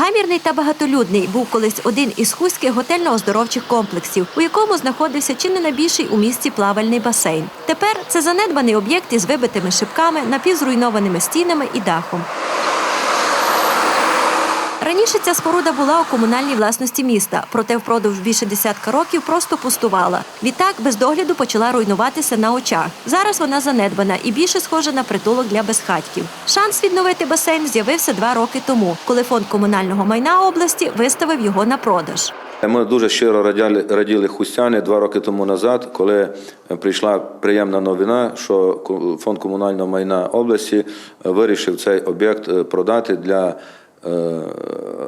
Гамірний та багатолюдний був колись один із хуських готельно-оздоровчих комплексів, у якому знаходився чи не найбільший у місті плавальний басейн. Тепер це занедбаний об'єкт із вибитими шибками, напівзруйнованими стінами і дахом. Раніше ця споруда була у комунальній власності міста, проте впродовж більше десятка років просто пустувала. Відтак без догляду почала руйнуватися на очах. Зараз вона занедбана і більше схожа на притулок для безхатьків. Шанс відновити басейн з'явився два роки тому, коли фонд комунального майна області виставив його на продаж. Ми дуже щиро раділи, раділи хустяни два роки тому назад, коли прийшла приємна новина, що фонд комунального майна області вирішив цей об'єкт е, продати для е,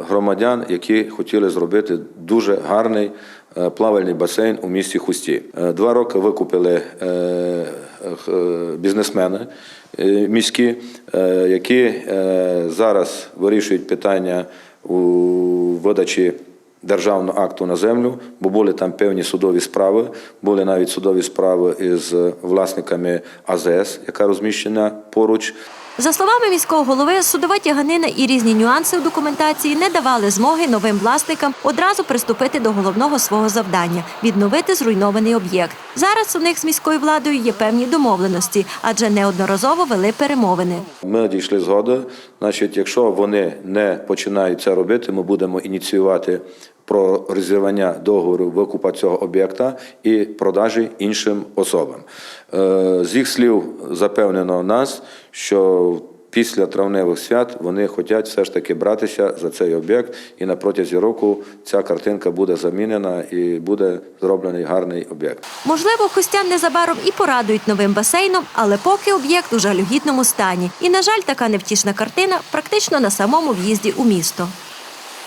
громадян, які хотіли зробити дуже гарний е, плавальний басейн у місті Хусті. Е, Два роки викупили е, е, бізнесмени е, міські, е, які е, зараз вирішують питання у видачі державного акту на землю, бо були там певні судові справи, були навіть судові справи із власниками АЗС, яка розміщена поруч. За словами міського голови, судова тяганина і різні нюанси у документації не давали змоги новим власникам одразу приступити до головного свого завдання відновити зруйнований об'єкт. Зараз у них з міською владою є певні домовленості, адже неодноразово вели перемовини. Ми дійшли згоди. Значить, якщо вони не починають це робити, ми будемо ініціювати про розірвання договору викупа цього об'єкта і продажі іншим особам. Е, З їх слів запевнено нас, що після травневих свят вони хочуть все ж таки братися за цей об'єкт, і на протязі року ця картинка буде замінена і буде зроблений гарний об'єкт. Можливо, хостян незабаром і порадують новим басейном, але поки об'єкт у жалюгідному стані. І, на жаль, така невтішна картина практично на самому в'їзді у місто.